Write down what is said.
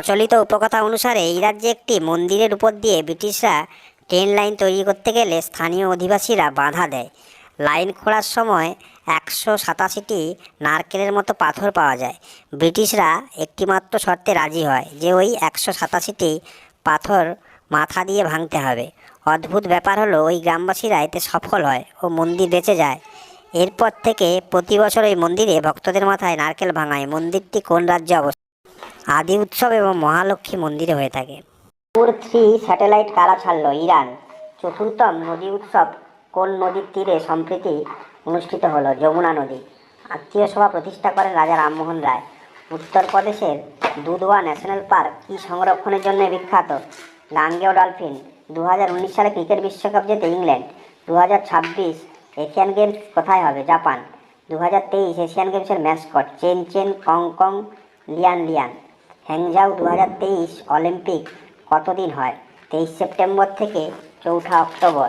প্রচলিত উপকথা অনুসারে এই রাজ্যে একটি মন্দিরের উপর দিয়ে ব্রিটিশরা ট্রেন লাইন তৈরি করতে গেলে স্থানীয় অধিবাসীরা বাধা দেয়। লাইন খোঁড়ার সময় একশো সাতাশিটি নারকেলের মতো পাথর পাওয়া যায়। ব্রিটিশরা একটিমাত্র শর্তে রাজি হয় যে ওই একশো সাতাশিটি পাথর মাথা দিয়ে ভাঙতে হবে। অদ্ভুত ব্যাপার হলো ওই গ্রামবাসীরা এতে সফল হয় ও মন্দির বেঁচে যায়। এরপর থেকে প্রতি বছর ওই মন্দিরে ভক্তদের মাথায় নারকেল ভাঙায়। মন্দিরটি কোন রাজ্যে অবস্থিত? আদি উৎসব এবং মহালক্ষ্মী মন্দিরে হয়ে থাকে। পুর থ্রি স্যাটেলাইট কারা ছাড়ল ইরান? চতুর্থম নদী উৎসব কোন নদীর তীরে সম্প্রীতি অনুষ্ঠিত হলো? যমুনা নদী। আত্মীয় সভা প্রতিষ্ঠা করেন রাজা রামমোহন রায়। উত্তরপ্রদেশের দুধওয়া ন্যাশনাল পার্ক কি সংরক্ষণের জন্য বিখ্যাত? গাঙ্গেয় ডলফিন। দু হাজার উনিশ সালে ক্রিকেট বিশ্বকাপ জেতে ইংল্যান্ড। দু হাজার ছাব্বিশ এশিয়ান গেমস কোথায় হবে? জাপান। দু হাজার তেইশ এশিয়ান গেমসের mascot Chenchen Congcong Lianlian. Hangzhou দু হাজার তেইশ অলিম্পিক কতদিন হয়? তেইশ সেপ্টেম্বর থেকে চৌঠা অক্টোবর।